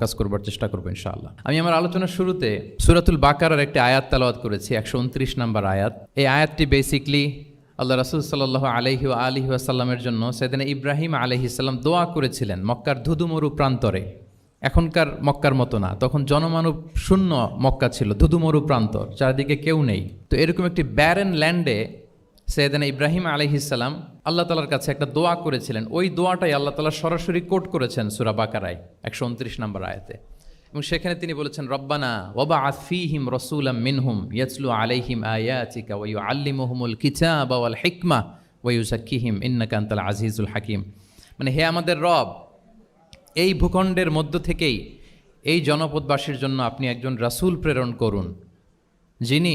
Focus করবার চেষ্টা করব ইনশাআল্লাহ। আমি আমার আলোচনার শুরুতে সুরাতুল বাকারার একটি আয়াত তালাওয়াত করেছি, একশো উনত্রিশ নাম্বার আয়াত। এই আয়াতটি বেসিকলি আল্লাহ রাসুল সাল্লাহ আলহি আলহি আসাল্লামের জন্য সেদিন ইব্রাহিম আলহিসাল্লাম দোয়া করেছিলেন মক্কার ধুধুমরু প্রান্তরে। এখনকার মক্কার মতো না, তখন জনমানব শূন্য মক্কা ছিল, ধুধুমরু প্রান্তর, চারিদিকে কেউ নেই। তো এরকম একটি ব্যারেন ল্যান্ডে সৈয়দানা ইব্রাহিম আলহিসাল্লাম আল্লাহ তালার কাছে একটা দোয়া করেছিলেন। ওই দোয়াটাই আল্লাহ তালা সরাসরি কোট করেছেন সুরা বাকারায়, একশো উনত্রিশ নম্বর আয়াতে। এবং সেখানে তিনি বলেছেন, রব্বানা ওবা আফিহিম রসুলাম মিনহুম ইয়াসলু আলাইহিম আয়াতিকা ওয়ু আল্লিমুহুমুল কিতাব ওয়াল হিকমা ওয়ু সাকিহিম ইন্নাকান্তাল আজিজুল হাকিম। মানে হে আমাদের রব, এই ভূখণ্ডের মধ্য থেকেই এই জনপদবাসীর জন্য আপনি একজন রাসূল প্রেরণ করুন, যিনি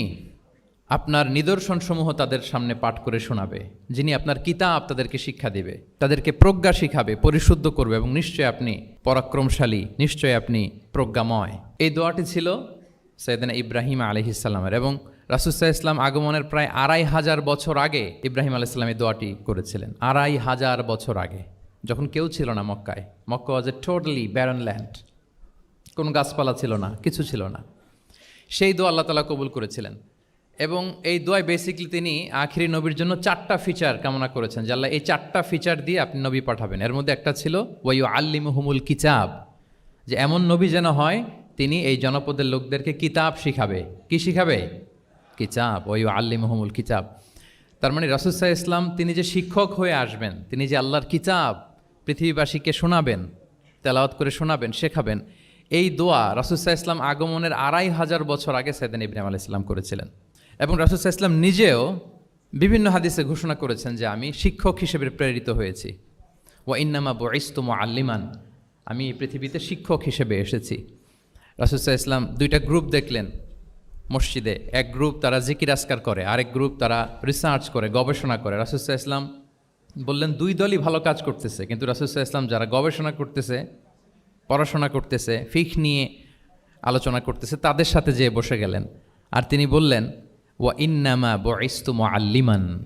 আপনার নিদর্শনসমূহ তাদের সামনে পাঠ করে শোনাবে, যিনি আপনার কিতাব তাদেরকে শিক্ষা দেবে, তাদেরকে প্রজ্ঞা শিখাবে, পরিশুদ্ধ করবে এবং নিশ্চয় আপনি পরাক্রমশালী, নিশ্চয় আপনি প্রজ্ঞাময়। এই দোয়াটি ছিল সৈয়দিনা ইব্রাহিম আলহিসাল্লামের এবং রাসুসাহ ইসলাম আগমনের প্রায় আড়াই হাজার বছর আগে ইব্রাহিম আলাইসাল্লাম এই দোয়াটি করেছিলেন। আড়াই হাজার বছর আগে, যখন কেউ ছিল না মক্কায়। Mecca was a totally barren land কোনো গাছপালা ছিল না, কিছু ছিল না। সেই দোয়া আল্লাহ তালা কবুল করেছিলেন। এবং এই দোয়ায় বেসিকলি তিনি আখিরি নবীর জন্য চারটা ফিচার কামনা করেছেন। যে আল্লাহ এই চারটা ফিচার দিয়ে আপনি নবী পাঠাবেন। এর মধ্যে একটা ছিল ওয়াইউ আল্লিমহুমুল কিতাব যে এমন নবী যেন হয়, তিনি এই জনপদের লোকদেরকে কিতাব শিখাবে। কি শিখাবে? কিতাব আল্লি আল্লিমহুমুল কিতাব তার মানে রাসুসাহ ইসলাম তিনি যে শিক্ষক হয়ে আসবেন, তিনি যে আল্লাহর কিতাব পৃথিবীবাসীকে শোনাবেন, তেলাওয়াত করে শোনাবেন, শেখাবেন, এই দোয়া রাসুসাহ ইসলাম আগমনের আড়াই হাজার বছর আগে সৈদান ইব্রাহিম আলাহ ইসলাম করেছিলেন। এবং রাসুসাহ ইসলাম নিজেও বিভিন্ন হাদিসে ঘোষণা করেছেন যে আমি শিক্ষক হিসেবে প্রেরিত হয়েছি। ও ইন্নামা বইস্তুম আল্লিমান আমি এই পৃথিবীতে শিক্ষক হিসেবে এসেছি। রাসুসাহ ইসলাম দুইটা গ্রুপ দেখলেন মসজিদে। এক গ্রুপ তারা জিকির আসকার করে, আরেক গ্রুপ তারা রিসার্চ করে, গবেষণা করে। রাসুসাহ ইসলাম বললেন, দুই দলই ভালো কাজ করতেছে। কিন্তু রাসুসাহ ইসলাম যারা গবেষণা করতেছে, পড়াশোনা করতেছে, ফিক নিয়ে আলোচনা করতেছে, তাদের সাথে যেয়ে বসে গেলেন। আর তিনি বললেন ওয়া ইন্নামা বইস্তুম আল্লিমান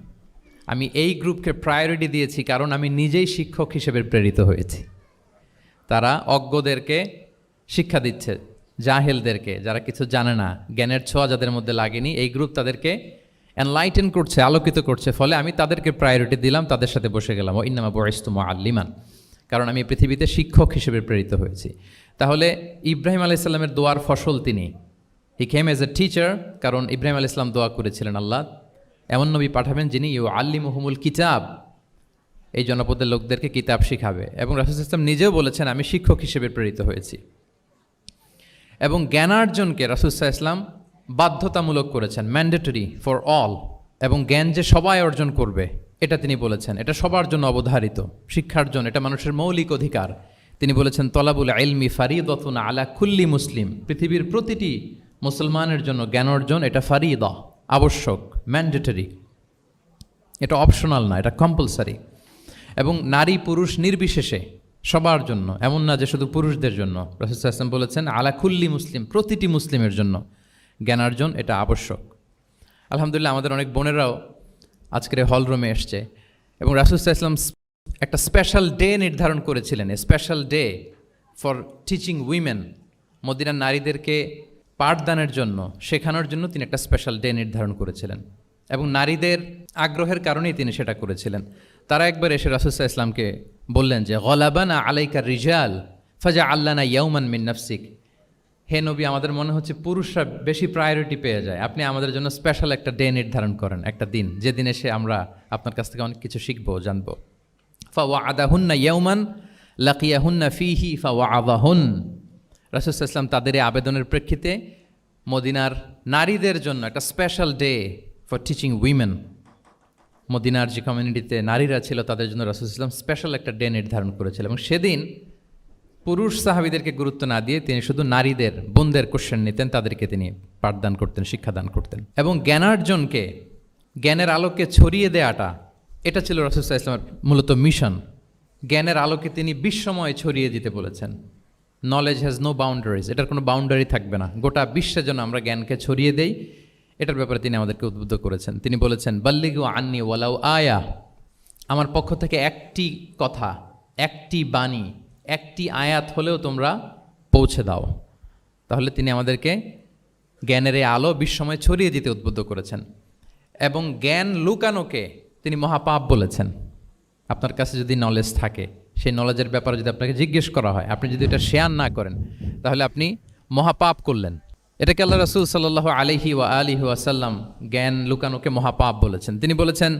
আমি এই গ্রুপকে প্রায়োরিটি দিয়েছি কারণ আমি নিজেই শিক্ষক হিসেবে প্রেরিত হয়েছি। তারা অজ্ঞদেরকে শিক্ষা দিচ্ছে, জাহেলদেরকে, যারা কিছু জানে না, জ্ঞানের ছোঁয়া যাদের মধ্যে লাগেনি, এই গ্রুপ তাদেরকে এনলাইটেন করছে, আলোকিত করছে, ফলে আমি তাদেরকে প্রায়োরিটি দিলাম, তাদের সাথে বসে গেলাম। ও ইন্নামা বয়স্তুম আল্লিমান কারণ আমি পৃথিবীতে শিক্ষক হিসেবে প্রেরিত হয়েছি। তাহলে ইব্রাহিম আলাহ ইসলামের দোয়ার ফসল তিনি। হি কেম এজ এ টিচার কারণ ইব্রাহিম আল ইসলাম দোয়া করেছিলেন আল্লাহ। এমন নবী পাঠাবেন যিনি ইউ আল্লি মুহমুল কিতাব। এই জনপদের লোকদেরকে কিতাব শিখাবে। এবং রাসুল ইসলাম নিজেও বলেছেন, আমি শিক্ষক হিসেবে প্রেরিত হয়েছি। এবং জ্ঞানার্জনকে রাসুসাহ ইসলাম বাধ্যতামূলক করেছেন ম্যান্ডেটরি ফর অল এবং জ্ঞান যে সবাই অর্জন করবে, এটা তিনি বলেছেন। এটা সবার জন্য অবধারিত। শিক্ষার জন্য, এটা মানুষের মৌলিক অধিকার। তিনি বলেছেন, তলাবুল আইলমি ফারিদতুন আলা কুল্লি মুসলিম। পৃথিবীর প্রতিটি মুসলমানের জন্য জ্ঞান অর্জন, এটা ফারিদা, আবশ্যক ম্যান্ডেটরি এটা অপশনাল না, এটা কম্পালসারি এবং নারী পুরুষ নির্বিশেষে সবার জন্য, এমন না যে শুধু পুরুষদের জন্য। রসুল আসলাম বলেছেন আলাকুল্লি মুসলিম প্রতিটি মুসলিমের জন্য জ্ঞানার্জন এটা আবশ্যক। আলহামদুলিল্লাহ, আমাদের অনেক বোনেরাও আজকের হল রুমে এসছে। এবং রাসুল ইসলাম একটা স্পেশাল ডে নির্ধারণ করেছিলেন special day for teaching women মদিনার নারীদেরকে পাঠদানের জন্য, শেখানোর জন্য তিনি একটা স্পেশাল ডে নির্ধারণ করেছিলেন। এবং নারীদের আগ্রহের কারণেই তিনি সেটা করেছিলেন। তারা একবার এসে রাসুসাহ ইসলামকে বললেন যে, গলাবানা আলাইকার রিজাল ফাজা আল্লানা ইয়ৌমান মিন নফসিক। হে নবী, আমাদের মনে হচ্ছে পুরুষরা বেশি প্রায়োরিটি পেয়ে যায়। আপনি আমাদের জন্য স্পেশাল একটা ডে নির্ধারণ করেন, একটা দিন যে দিন এসে আমরা আপনার কাছ থেকে অনেক কিছু শিখব জানব। ফা ওয়া আদাহুন্না ইয়ৌমান লাকিয়াহুন্না ফিহি ফা ওয়া আদাহুন রাসুসাহ ইসলাম তাদের এই আবেদনের প্রেক্ষিতে মদিনার নারীদের জন্য একটা special day for teaching women মদিনার যে কমিউনিটিতে নারীরা ছিল, তাদের জন্য রাসুল ইসলাম স্পেশাল একটা ডে নির্ধারণ করেছিল। এবং সেদিন পুরুষ সাহাবিদেরকে গুরুত্ব না দিয়ে তিনি শুধু নারীদের, বোনদের কোশ্চেন নিতেন, তাদেরকে তিনি পাঠদান করতেন, শিক্ষাদান করতেন। এবং জ্ঞানার্জনকে, জ্ঞানের আলোকে ছড়িয়ে দেওয়াটা এটা ছিল রাসুসাহ ইসলামের মূলত মিশন জ্ঞানের আলোকে তিনি বিশ্বময় ছড়িয়ে দিতে বলেছেন। নলেজ হ্যাজ নো বাউন্ডারিজ এটার কোনো বাউন্ডারি থাকবে না। গোটা বিশ্বের জন্য আমরা জ্ঞানকে ছড়িয়ে দেই, এটার ব্যাপারে তিনি আমাদেরকে উদ্বুদ্ধ করেছেন। তিনি বলেছেন, বাল্লিগু আন্নি ওয়ালাউ আয়া। আমার পক্ষ থেকে একটি কথা, একটি বাণী, একটি আয়াত হলেও তোমরা পৌঁছে দাও। তাহলে তিনি আমাদেরকে জ্ঞানের এই আলো বিশ্বময় ছড়িয়ে দিতে উদ্বুদ্ধ করেছেন। এবং জ্ঞান লুকানোকে তিনি মহাপাপ বলেছেন। আপনার কাছে যদি নলেজ থাকে সেই নলেজের ব্যাপারে যদি আপনাকে জিজ্ঞেস করা হয়, আপনি যদি এটা শেয়ার না করেন, তাহলে আপনি মহাপাপ করলেন। এটাকে আল্লাহ রসুল সাল্লাহ আলিহি ওয়া আলিহি ওয়াসাল্লাম জ্ঞান লুকানোকে মহাপাপ বলেছেন। তিনি বলেছেন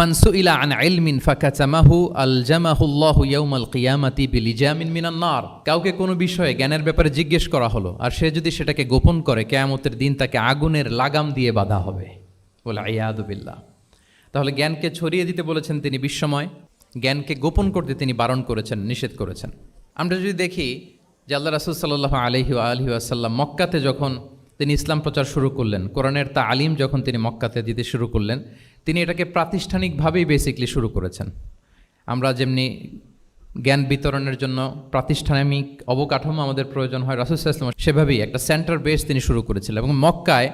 মানসু ইলা আন ইলমিন ফাকাচামাহু আল জামাহুল্লাহু ইয়াউমাল কিয়ামাতি বিলিজামিন মিনান নার। কাউকে কোনো বিষয়ে জ্ঞানের ব্যাপারে জিজ্ঞেস করা হলো, আর সে যদি সেটাকে গোপন করে, কেয়ামতের দিন তাকে আগুনের লাগাম দিয়ে বাধা হবে। বলে আয়াদুবিল্লাহ তাহলে জ্ঞানকে ছড়িয়ে দিতে বলেছেন তিনি বিশ্বময়। জ্ঞানকে গোপন করতে তিনি বারণ করেছেন, নিষেধ করেছেন। আমরা যদি দেখি যে আল্লাহ রাসুল সাল্লাহ আলহি আলহি আসাল্লাম মক্কাতে যখন তিনি ইসলাম প্রচার শুরু করলেন, কোরআনের তা আলিম যখন তিনি মক্কাতে দিতে শুরু করলেন, তিনি এটাকে প্রাতিষ্ঠানিকভাবেই বেসিকলি শুরু করেছেন। আমরা যেমনি জ্ঞান বিতরণের জন্য প্রাতিষ্ঠানিক অবকাঠামো আমাদের প্রয়োজন হয় রাসুসাল্লাম সেভাবেই একটা সেন্টার বেস তিনি শুরু করেছিলেন এবং মক্কায়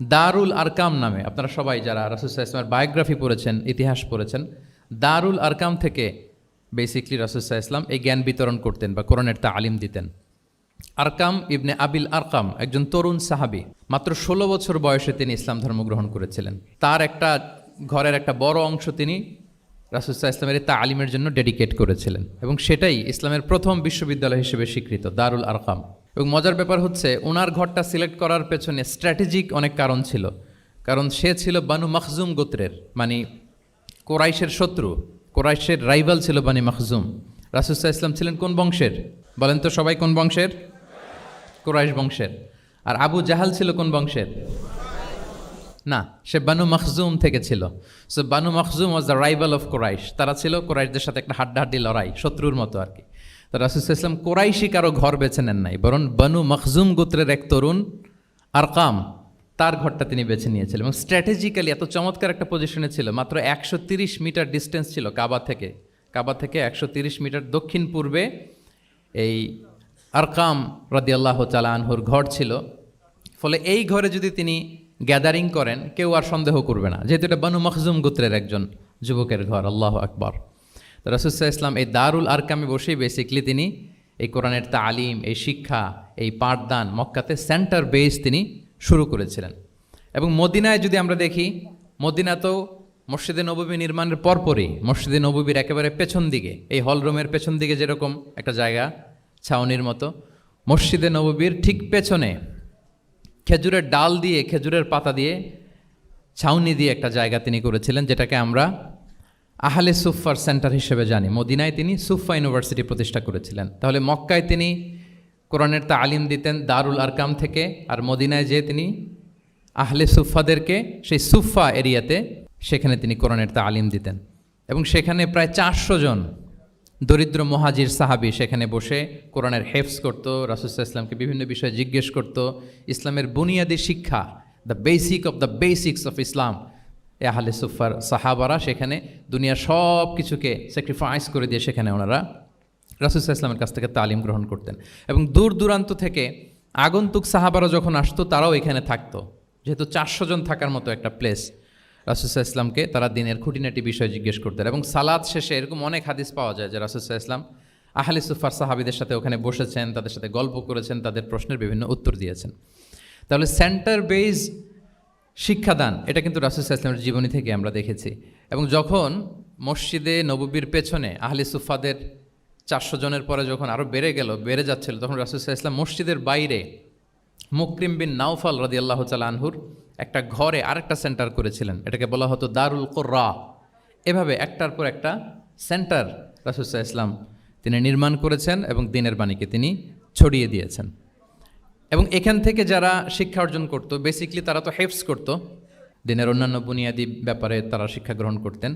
দারুল আরকাম নামে, আপনারা সবাই যারা রাসুসাল্লামের বায়োগ্রাফি পড়েছেন, ইতিহাস পড়েছেন দারুল আরকাম থেকে বেসিকলি রাসুসাহ ইসলাম এই জ্ঞান বিতরণ করতেন বা কোরআনের তা আলিম দিতেন। আরকাম ইবনে আবিল আরকাম একজন তরুণ সাহাবি, মাত্র ষোলো বছর বয়সে তিনি ইসলাম ধর্ম গ্রহণ করেছিলেন। তার একটা ঘরের একটা বড় অংশ তিনি রাসুসাহ ইসলামের তা আলিমের জন্য ডেডিকেট করেছিলেন এবং সেটাই ইসলামের প্রথম বিশ্ববিদ্যালয় হিসেবে স্বীকৃত, দারুল আরকাম। এবং মজার ব্যাপার হচ্ছে ওনার ঘরটা সিলেক্ট করার পেছনে স্ট্র্যাটেজিক অনেক কারণ ছিল। কারণ সে ছিল বানু মখজুম গোত্রের মানে কোরাইশের শত্রু, কোরাইশের রাইভাল ছিল বানি মখজুম। রাসুসাহ ইসলাম ছিলেন কোন বংশের? বলেন তো সবাই কোন বংশের? কোরাইশ বংশের। আর আবু জাহাল ছিল কোন বংশের? না, সে বানু মখজুম থেকে ছিল। So Banu Makhzum was the rival of Quraysh. তারা ছিল কোরাইশদের সাথে একটা হাড্ডাহাড্ডি লড়াই, শত্রুর মতো আর কি। তো রাসুসাহ ইসলাম কোরাইশি কারও ঘর বেছে নেন নাই, বরং বানু মখজুম গোত্রের এক তরুণ আরকাম। তার ঘরটা তিনি বেছে নিয়েছিলেন এবং স্ট্র্যাটেজিক্যালি এত চমৎকার একটা পজিশনে ছিল, মাত্র একশো মিটার ডিস্টেন্স ছিল কাবা থেকে। কাবা থেকে একশো মিটার দক্ষিণ পূর্বে এই আরকাম রাদিয়াল্লাহ তালা আনহুর ঘর ছিল। ফলে এই ঘরে যদি তিনি গ্যাদারিং করেন, কেউ আর সন্দেহ করবে না। যেহেতু এটা বানু মখজুম গোত্রের একজন যুবকের ঘর, আল্লাহ আকবর। তো রাসুসাহ ইসলাম এই দারুল আরকামে বসেই বেসিকলি তিনি এই কোরআনের তালিম, এই শিক্ষা, এই পাঠদান, মক্কাতে সেন্টার বেস তিনি শুরু করেছিলেন। এবং মদিনায় যদি আমরা দেখি মদিনা তো মসজিদে নববী নির্মাণের পরপরই মসজিদে নববীর একেবারে পেছন দিকে, এই হলরুমের পেছন দিকে যেরকম একটা জায়গা, ছাউনির মতো, মসজিদে নববীর ঠিক পেছনে খেজুরের ডাল দিয়ে, খেজুরের পাতা দিয়ে, ছাউনি দিয়ে একটা জায়গা তিনি করেছিলেন, যেটাকে আমরা আহলে সুফার সেন্টার হিসেবে জানি। মদিনায় তিনি সুফা ইউনিভার্সিটি প্রতিষ্ঠা করেছিলেন। তাহলে মক্কায় তিনি কোরআনের তালিম দিতেন দারুল আরকাম থেকে আর মদিনায় যেয়ে তিনি আহলে সুফাদেরকে সেই সুফা এরিয়াতে সেখানে তিনি কোরআনের তালিম দিতেন। এবং সেখানে প্রায় চারশো জন দরিদ্র মহাজির সাহাবি সেখানে বসে কোরআনের হেফস করতো রাসুসাহ ইসলামকে বিভিন্ন বিষয়ে জিজ্ঞেস করতো। ইসলামের বুনিয়াদী শিক্ষা the basic of the basics of Islam এ আহলে সুফার সাহাবারা সেখানে দুনিয়ার সব কিছুকে স্যাক্রিফাইস করে দিয়ে সেখানে ওনারা রাসুসাহ ইসলামের কাছ থেকে তালিম গ্রহণ করতেন। এবং দূর দূরান্ত থেকে আগন্তুক সাহাবারা যখন আসতো, তারাও এখানে থাকতো। যেহেতু চারশো জন থাকার মতো একটা প্লেস রাসুসাহ ইসলামকে তারা দিনের খুঁটিনাটি বিষয় জিজ্ঞেস করতেন। এবং সালাদ শেষে এরকম অনেক হাদিস পাওয়া যায় যে রাসুসাহ ইসলাম আহলে সুফার সাহাবিদের সাথে ওখানে বসেছেন, তাদের সাথে গল্প করেছেন, তাদের প্রশ্নের বিভিন্ন উত্তর দিয়েছেন। তাহলে সেন্টার বেজ শিক্ষাদান, এটা কিন্তু রাসুসাহ ইসলামের জীবনী থেকে আমরা দেখেছি। এবং যখন মসজিদে নববীর পেছনে আহলে সুফাদের চারশো জনের পরে যখন আরও বেড়ে গেল, বেড়ে যাচ্ছিল, তখন রাসুসাহ ইসলাম মসজিদের বাইরে মুকরিম বিন নাওফাল রদি আল্লাহ আনহুর একটা ঘরে আরেকটা সেন্টার করেছিলেন। এটাকে বলা হতো দারুল কোর্রা। এভাবে একটার পর একটা সেন্টার রাসুসাহ ইসলাম তিনি নির্মাণ করেছেন এবং দিনের বাণীকে তিনি ছড়িয়ে দিয়েছেন। এবং এখান থেকে যারা শিক্ষা অর্জন করতো বেসিকলি তারা তো হেফস করতো। দিনের অন্যান্য বুনিয়াদি ব্যাপারে তারা শিক্ষা গ্রহণ করতেন।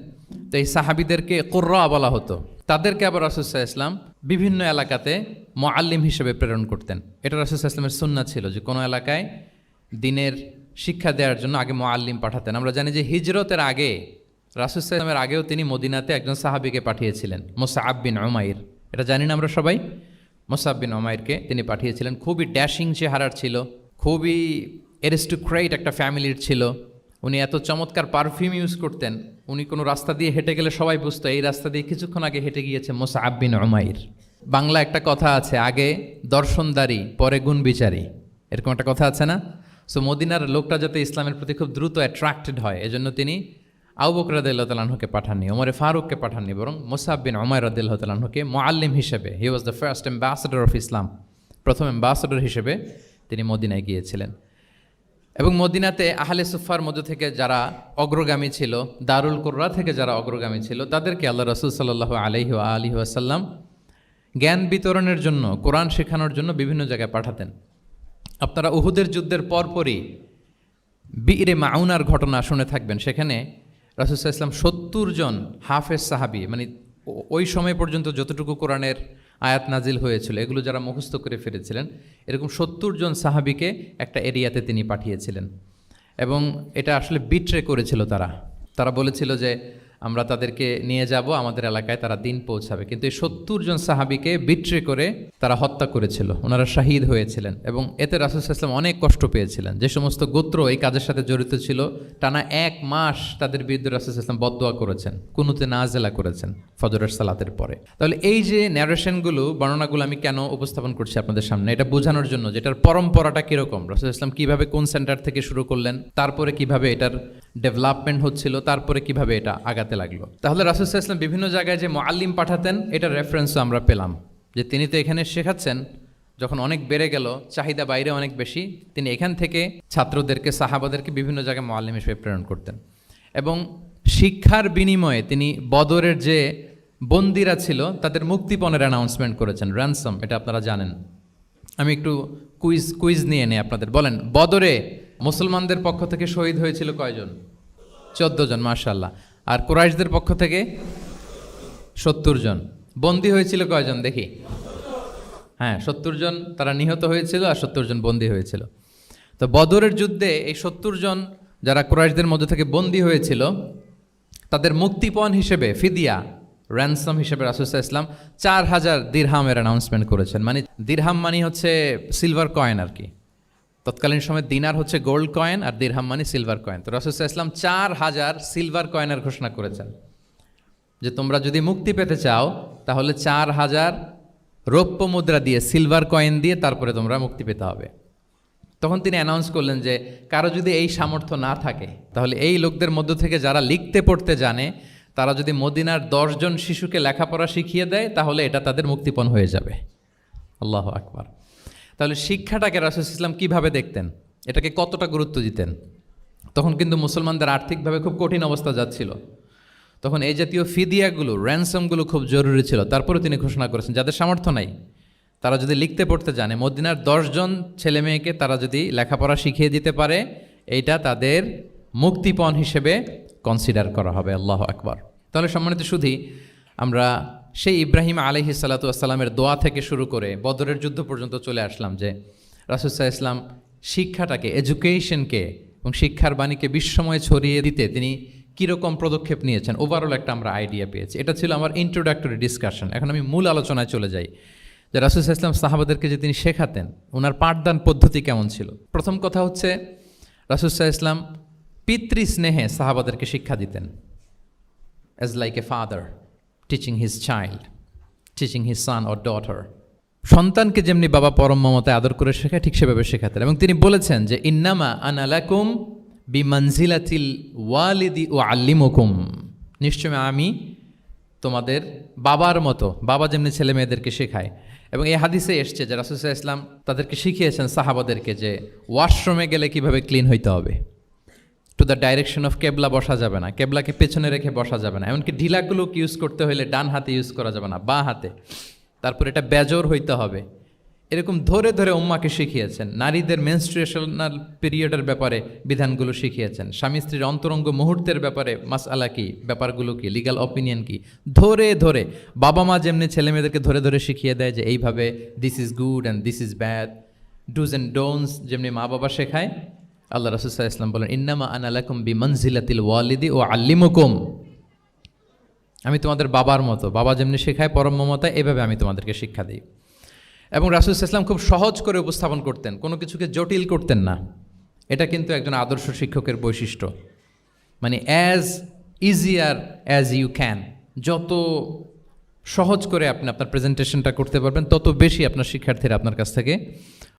তো এই সাহাবিদেরকে কোর্রা বলা হতো। তাদেরকে আবার রাসুসাহ ইসলাম বিভিন্ন এলাকাতে মোয়াল্লিম হিসেবে প্রেরণ করতেন। এটা রাসুসাহ ইসলামের সুন্না ছিল যে কোনো এলাকায় দিনের শিক্ষা দেওয়ার জন্য আগে মোয়াল্লিম পাঠাতেন। আমরা জানি যে হিজরতের আগে রাসুসাহ ইসলামের আগেও তিনি মদিনাতে একজন সাহাবিকে পাঠিয়েছিলেন, মোসাআব বিন ওমাইর এটা জানি না আমরা সবাই? মোসাব বিন ওমাইরকে তিনি পাঠিয়েছিলেন। খুবই ড্যাশিং চেহারার ছিল, খুবই এরিস্টোক্রেট একটা ফ্যামিলির ছিল। উনি এত চমৎকার পারফিউম ইউজ করতেন, উনি কোনো রাস্তা দিয়ে হেঁটে গেলে সবাই বুঝতো, এই রাস্তা দিয়ে কিছুক্ষণ আগে হেঁটে গিয়েছে মোসা আব্বিন ওমাইর বাংলা একটা কথা আছে, আগে দর্শনদারি, পরে গুণ বিচারী। এরকম একটা কথা আছে না? সো মদিনার লোকটা যাতে ইসলামের প্রতি খুব দ্রুত অ্যাট্রাক্টেড হয়, এজন্য তিনি আউ বকর রাদিল্লাহ তালাহুকে পাঠাননি, ওমরে ফারুককে পাঠাননি, বরং মোসাব বিন ওমর রাদিল্লাহ তালাহুকে মোয়াল্লিম হিসেবে he was the first ambassador of Islam প্রথম অ্যাম্বাসেডর হিসেবে তিনি মদিনায় গিয়েছিলেন। এবং মদিনাতে আহলে সুফার মধ্য থেকে যারা অগ্রগামী ছিল, দারুল কুর্রা থেকে যারা অগ্রগামী ছিল, তাদেরকে আল্লাহ রসুল সাল্লাহ আলহি আলহি আসাল্লাম জ্ঞান বিতরণের জন্য, কোরআন শেখানোর জন্য বিভিন্ন জায়গায় পাঠাতেন। আপনারা উহুদের যুদ্ধের পরপরই বীরে মাউনার ঘটনা শুনে থাকবেন। সেখানে রাসুসাহ ইসলাম সত্তর জন হাফেজ সাহাবি মানে ওই সময় পর্যন্ত যতটুকু কোরআনের আয়াত নাজিল হয়েছিল। এগুলো যারা মুখস্থ করে ফিরেছিলেন এরকম সত্তর জন সাহাবিকে একটা এরিয়াতে তিনি পাঠিয়েছিলেন। এবং এটা আসলে বিট্রে করেছিল তারা। তারা বলেছিল যে আমরা তাদেরকে নিয়ে যাব, আমাদের এলাকায় তারা দিন পৌঁছাবে। কিন্তু এই সত্তর জন সাহাবিকে বিট্রে করে তারা হত্যা করেছিল। ওনারা শাহিদ হয়েছিলেন এবং এতে রাসুল ইসলাম অনেক কষ্ট পেয়েছিলেন। যে সমস্ত গোত্র এই কাজের সাথে জড়িত ছিল, টানা এক মাস তাদের বিরুদ্ধে রাসুল ইসলাম বদোয়া করেছেন, কুনুতে নাজেলা করেছেন ফজরের সালাতের পরে। তাহলে এই যে ন্যারেশনগুলো বর্ণনাগুলো আমি কেন উপস্থাপন করছি আপনাদের সামনে, এটা বোঝানোর জন্য যেটার পরম্পরাটা কীরকম? রাসুল ইসলাম কীভাবে কোন সেন্টার থেকে শুরু করলেন, তারপরে কীভাবে এটার ডেভেলপমেন্ট হচ্ছিল, তারপরে কীভাবে এটা আগাতে লাগল। তাহলে রাসুল ইসলাম বিভিন্ন জায়গায় যে মোয়াল্লিম পাঠাতেন, এটার রেফারেন্সও আমরা পেলাম। যে তিনি তো এখানে শেখাচ্ছেন, যখন অনেক বেড়ে গেল, চাহিদা বাইরে অনেক বেশি, তিনি এখান থেকে ছাত্রদেরকে, সাহাবাদেরকে বিভিন্ন জায়গায় মোয়াল্লিম হিসেবে প্রেরণ করতেন। এবং শিক্ষার বিনিময়ে তিনি বদরের যে বন্দিরা ছিল, তাদের মুক্তিপণের অ্যানাউন্সমেন্ট করেছেন। র্যানসম এটা আপনারা জানেন। আমি একটু কুইজ কুইজ নিয়ে নিই আপনাদের। বলেন, বদরে মুসলমানদের পক্ষ থেকে শহীদ হয়েছিল কয়জন? চোদ্দ জন মার্শাল্লাহ আর কুরাইশদের পক্ষ থেকে সত্তর জন। বন্দি হয়েছিল কয়জন? দেখি। হ্যাঁ সত্তর জন তারা নিহত হয়েছিল আর সত্তর জন বন্দী হয়েছিল। তো বদরের যুদ্ধে এই সত্তর জন যারা কুরাইশদের মধ্যে থেকে বন্দী হয়েছিল, তাদের মুক্তিপণ হিসেবে ফিদিয়া র্যানসম হিসেবে রাসুসা ইসলাম চার হাজার দিরহামের অ্যানাউন্সমেন্ট করেছেন। মানে দিরহাম মানে হচ্ছে সিলভার কয়েন আর কি। তৎকালীন সময় দিনার হচ্ছে গোল্ড কয়েন আর দিরহাম মানে সিলভার কয়েন তো রাসুসা ইসলাম চার হাজার সিলভার কয়েনের ঘোষণা করেছেন। যে তোমরা যদি মুক্তি পেতে চাও, তাহলে চার হাজার রৌপ্য মুদ্রা দিয়ে সিলভার কয়েন দিয়ে তারপরে তোমরা মুক্তি পেতে হবে। তখন তিনি অ্যানাউন্স করলেন যে, কারও যদি এই সামর্থ্য না থাকে, তাহলে এই লোকদের মধ্য থেকে যারা লিখতে পড়তে জানে, তারা যদি মদিনার দশজন শিশুকে লেখাপড়া শিখিয়ে দেয়, তাহলে এটা তাদের মুক্তিপণ হয়ে যাবে। আল্লাহ আকবার। তাহলে শিক্ষাটাকে রাসুল ইসলাম কীভাবে দেখতেন? এটাকে কতটা গুরুত্ব দিতেন? তখন কিন্তু মুসলমানদের আর্থিকভাবে খুব কঠিন অবস্থা যাচ্ছিল। তখন এই জাতীয় ফিদিয়াগুলো র্যানসমগুলো খুব জরুরি ছিল। তারপরে তিনি ঘোষণা করেছেন, যাদের সামর্থ্য নাই, তারা যদি লিখতে পড়তে জানে, মদিনার দশজন ছেলে মেয়েকে তারা যদি লেখাপড়া শিখিয়ে দিতে পারে, এইটা তাদের মুক্তিপণ হিসেবে কনসিডার করা হবে। আল্লাহ আকবার। তাহলে সম্মানিত শুধু আমরা সেই ইব্রাহিম আলহি সাল্লাতামের দোয়া থেকে শুরু করে বদরের যুদ্ধ পর্যন্ত চলে আসলাম যে রাসুসাহ ইসলাম শিক্ষাটাকে এডুকেশনকে এবং শিক্ষার বাণীকে বিশ্বময় ছড়িয়ে দিতে তিনি কীরকম পদক্ষেপ নিয়েছেন ওভারঅল একটা আমরা আইডিয়া পেয়েছি। এটা ছিল আমার ইন্ট্রোডাক্টরি ডিসকাশন এখন আমি মূল আলোচনায় চলে যাই। যে রাসুল ইসলাম সাহাবাদেরকে যে তিনি শেখাতেন ওনার পাঠদান পদ্ধতি কেমন ছিল? প্রথম কথা হচ্ছে, রাসুল ইসলাম পিতৃ স্নেহে সাহাবাদেরকে শিক্ষা দিতেন as like a father teaching his child teaching his son or daughter সন্তানকে যেমনি বাবা পরম মমতায় আদর করে শেখায়, ঠিক সেভাবে শেখাতেন। এবং তিনি বলেছেন যে, ইন্নামা আনালাকুম বি মঞ্জিলাতিল ওয়ালিদি ও আল্লিমুকুম নিশ্চয় আমি তোমাদের বাবার মতো, বাবা যেমনি ছেলে মেয়েদেরকে শেখায়। এবং এই হাদিসে এসছে যে রাসুসাহ ইসলাম তাদেরকে শিখিয়েছেন সাহাবাদেরকে যে ওয়াশরুমে গেলে কীভাবে ক্লিন হইতে হবে। টু দ্য ডাইরেকশন অফ কেবলা বসা যাবে না। কেবলাকে পেছনে রেখে বসা যাবে না। এমনকি ঢিলাগুলো ইউজ করতে হলে ডান হাতে ইউজ করা যাবে না, বা হাতে। তারপর এটা বেজর হইতে হবে। এরকম ধরে ধরে উম্মাকে শিখিয়েছেন। নারীদের মেনস্ট্রুয়েশনাল পিরিয়ডের ব্যাপারে বিধানগুলো শিখিয়েছেন। স্বামী স্ত্রীর অন্তরঙ্গ মুহূর্তের ব্যাপারে মাস আলা কি, ব্যাপারগুলো কি লিগাল অপিনিয়ন কী? ধরে ধরে বাবা মা যেমনি ছেলে মেয়েদেরকে ধরে ধরে শিখিয়ে দেয় যে, এইভাবে this is good and this is bad do's and don'ts যেমনি মা বাবা শেখায় আল্লাহ রসুল্লাহ ইসলাম বলেন, ইন্নামা আনালাকুম বি মনজিলাতিল ওয়ালিদি ও আল্লিমুকুম। আমি তোমাদের বাবার মতো, বাবা যেমনি শেখায়, পরম মমতায়, এভাবে আমি তোমাদেরকে শিক্ষা দিই। এবং রাসুল ইসলাম খুব সহজ করে উপস্থাপন করতেন, কোনো কিছুকে জটিল করতেন না। এটা কিন্তু একজন আদর্শ শিক্ষকের বৈশিষ্ট্য। মানে as easier as you can যত সহজ করে আপনি আপনার প্রেজেন্টেশনটা করতে পারবেন, তত বেশি আপনার শিক্ষার্থীরা আপনার কাছ থেকে